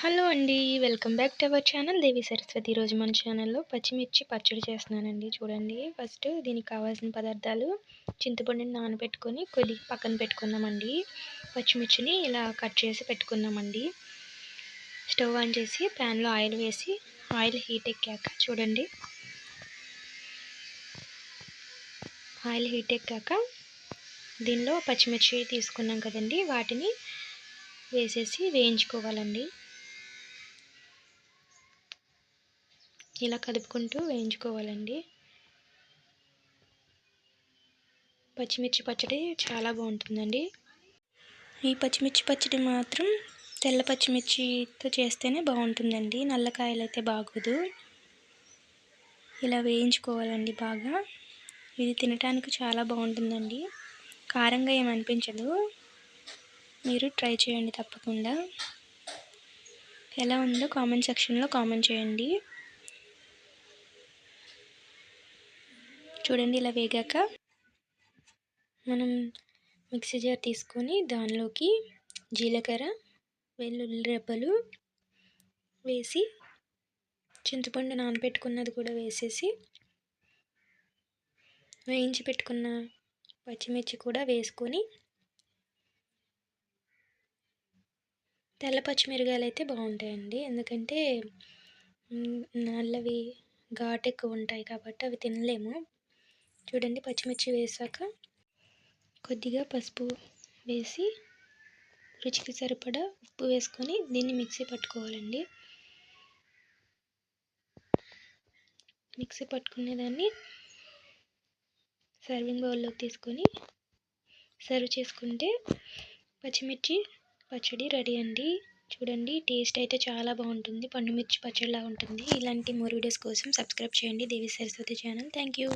Hello అండి welcome back to our channel Devi Saraswati. ఈరోజు మన ఛానల్లో పచ్చిమిర్చి పచ్చడి చేస్తున్నానండి. చూడండి ఫస్ట్ దీనికి కావాల్సిన పదార్థాలు చింతపండుని నానబెట్టుకొని కొద్దిగా పక్కన పెట్టుకున్నామండి. పచ్చిమిర్చిని ఇలా కట్ చేసి పెట్టుకున్నామండి. స్టవ్ ఆన్ చేసి ప్యాన్లో ఆయిల్ వేసి ఆయిల్ హీట్ ఎక్కాక చూడండి. ఆయిల్ హీట్ ఎక్కాక దీనిలో పచ్చిమిర్చి తీసుకున్నాం కదండి. వాటిని వేసేసి వేయించుకోవాలండి. ఇలా కలుపుకుంటూ వేయించుకోవాలండి. పచ్చిమిర్చి పచ్చడి చాలా బాగుంటుందండి. ఈ పచ్చిమిర్చి పచ్చడి మాత్రం తెల్ల పచ్చిమిర్చితో చేస్తేనే బాగుంటుందండి. నల్లకాయలు అయితే బాగోదు. ఇలా వేయించుకోవాలండి బాగా. ఇది తినడానికి చాలా బాగుంటుందండి. కారంగా ఏమనిపించదు మీరు ట్రై చేయండి తప్పకుండా. ఎలా ఉందో కామెంట్ సెక్షన్లో కామెంట్ చేయండి. చూడండి ఇలా వేగాక. మనం మిక్సీ జార్ తీసుకొని దానిలోకి జీలకర్ర వెల్లుల్లి రెబ్బలు వేసి చింతపండు నానబెట్టుకున్నది కూడా వేసేసి వేయించి పెట్టుకున్న పచ్చిమిర్చి కూడా వేసుకొని తెల్ల పచ్చిమిరకాయలు అయితే బాగుంటాయండి. ఎందుకంటే నల్లవి ఘాటు ఎక్కువ ఉంటాయి కాబట్టి అవి తినలేము. చూడండి పచ్చిమిర్చి వేసాక కొద్దిగా పసుపు వేసి రుచికి సరిపడా ఉప్పు వేసుకొని దీన్ని మిక్సీ పట్టుకోవాలండి. మిక్సీ పట్టుకునేదాన్ని సర్వింగ్ బౌల్లోకి తీసుకొని సర్వ్ చేసుకుంటే పచ్చిమిర్చి పచ్చడి రెడీ అండి. చూడండి టేస్ట్ అయితే చాలా బాగుంటుంది. పండుమిర్చి పచ్చడిలా ఉంటుంది. ఇలాంటి మోర్ వీడియోస్ కోసం సబ్స్క్రైబ్ చేయండి. Devi Saraswati channel. Thank you.